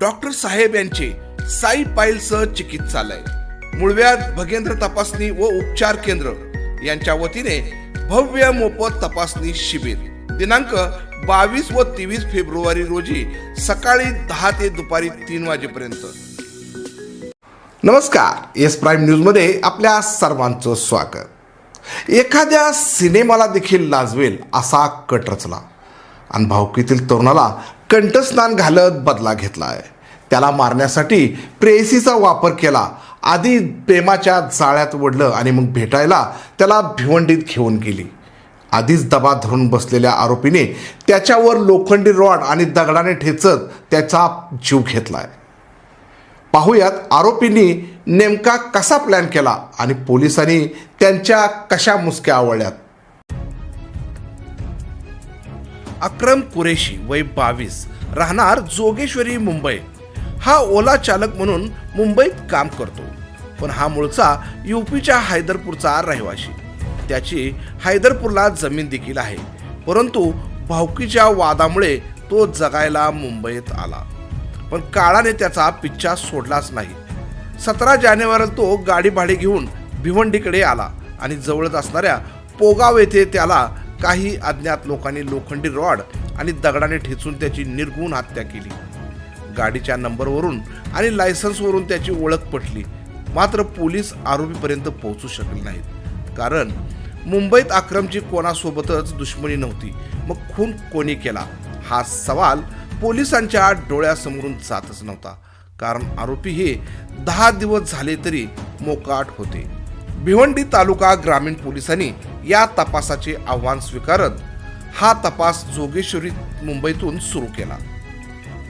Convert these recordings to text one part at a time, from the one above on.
Doctor साहेब यांचे साई पाईलसह चिकित्सालय. मुळव्यात भगेंद्र तपासणी व उपचार केंद्र यांच्या वतीने भव्य मोफत तपासणी शिबिर. दिनांक बावीस व तेवीस फेब्रुवारी रोजी सकाळी दहा ते दुपारी तीन वाजेपर्यंत. नमस्कार. एस प्राईम न्यूजमध्ये आपल्या सर्वांचं स्वागत. एखाद्या सिनेमाला देखील लाजवेल असा कट रचला. आणि भावकीतील तरुणाला कंठस्नान घालत बदला घेतला आहे त्याला मारण्यासाठी प्रेयसीचा वापर केला. आधी प्रेमाच्या जाळ्यात ओढलं आणि मग भेटायला त्याला भिवंडीत घेऊन गेली. आधीच दबा धरून बसलेल्या आरोपीने त्याच्यावर लोखंडी रॉड आणि दगडाने ठेचत त्याचा जीव घेतलाय. पाहूयात आरोपींनी नेमका कसा प्लॅन केला आणि पोलिसांनी त्यांच्या कशा मुसक्या आवळल्यात? अक्रम कुरेशी वय बावीस. राहणार जोगेश्वरी मुंबई. हा ओला चालक म्हणून मुंबईत काम करतो. पण हा मूळचा युपीच्या हैदरपूरचा रहिवाशी. त्याची हैदरपूरला जमीन देखील आहे. परंतु भावकीच्या वादामुळे तो जगायला मुंबईत आला. पण काळाने त्याचा पिच्छा सोडलाच नाही. सतरा जानेवारीला तो गाडी भाडे घेऊन भिवंडीकडे आला आणि जवळच असणाऱ्या पोगाव येथे त्याला काही अज्ञात लोकांनी लोखंडी रॉड आणि दगडाने ठेचून त्याची निर्गुण हत्या केली. गाडीच्या नंबरवरून आणि लायसन्सवरून त्याची ओळख पटली. मात्र पोलीस आरोपीपर्यंत पोहोचू शकले नाहीत. कारण मुंबईत अक्रमची कोणासोबतच दुश्मनी नव्हती. मग खून कोणी केला? हा सवाल पोलिसांच्या डोळ्यासमोरून जातच नव्हता. कारण आरोपी हे दहा दिवस झाले तरी मोकाट होते. भिवंडी तालुका ग्रामीण पोलिसांनी या तपासाचे आव्हान स्वीकारत हा तपास जोगेश्वरी मुंबईतून सुरू केला.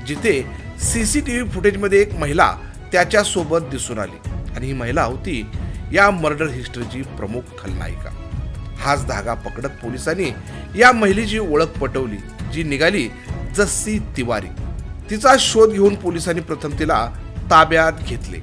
जिथे सी सी टी व्ही फुटेजमध्ये एक महिला त्याच्यासोबत दिसून आली आणि ही महिला होती या मर्डर हिस्ट्रीची प्रमुख खलनायिका. हाच धागा पकडत पोलिसांनी या महिलेची ओळख पटवली जी निघाली जस्सी तिवारी. तिचा शोध घेऊन पोलिसांनी प्रथम तिला ताब्यात घेतले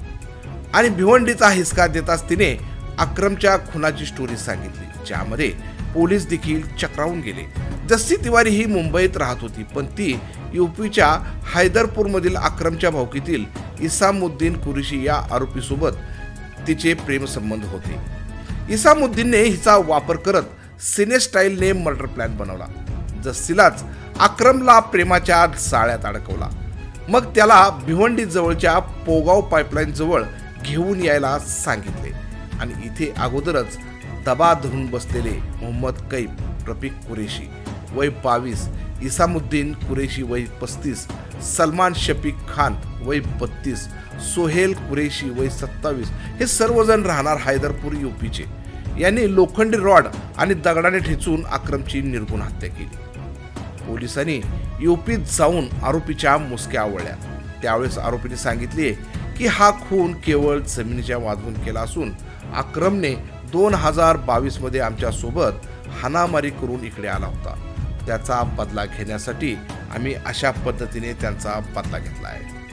आणि भिवंडीचा हिसका देताच तिने अक्रमच्या खुनाची स्टोरी सांगितली. ज्यामध्ये पोलीस देखील चक्रावून गेले. जस्सी तिवारी ही मुंबईत राहत होती पण ती युपीच्या हैदरपूरमधील अक्रमच्या भावकीतील इसामुद्दीन कुरिशी या आरोपीसोबत तिचे प्रेमसंबंध होते. इसामुद्दीनने हिचा वापर करत सिने स्टाईलने मर्डर प्लॅन बनवला. जस्सीलाच अक्रमला प्रेमाच्या जाळ्यात अडकवला. मग त्याला भिवंडी जवळच्या पोगाव पाईपलाईन जवळ घेऊन यायला सांगितले आणि इथे अगोदरच दबा धरून बसलेले मोहम्मद कैब रफिक कुरेशी वय बावीस इसामुद्दीन कुरेशी वय पस्तीस सलमान शफीक खान वय बत्तीस सोहेल कुरेशी वय सत्तावीस हे सर्वजण राहणार हैदरपूर युपीचे. यांनी लोखंडी रॉड आणि दगडाने ठेचून अक्रमची निर्गुण हत्या केली. पोलिसांनी युपीत जाऊन आरोपीच्या मुसक्या आवळल्या. त्यावेळेस आरोपीने सांगितले की हा खून केवळ जमिनीच्या वाजवून केला असून अक्रमने दोन हजार बावीसमध्ये आमच्यासोबत आमच्यासोबत हाणामारी करून इकडे आला होता. त्याचा बदला घेण्यासाठी आम्ही अशा पद्धतीने त्यांचा बदला घेतला आहे.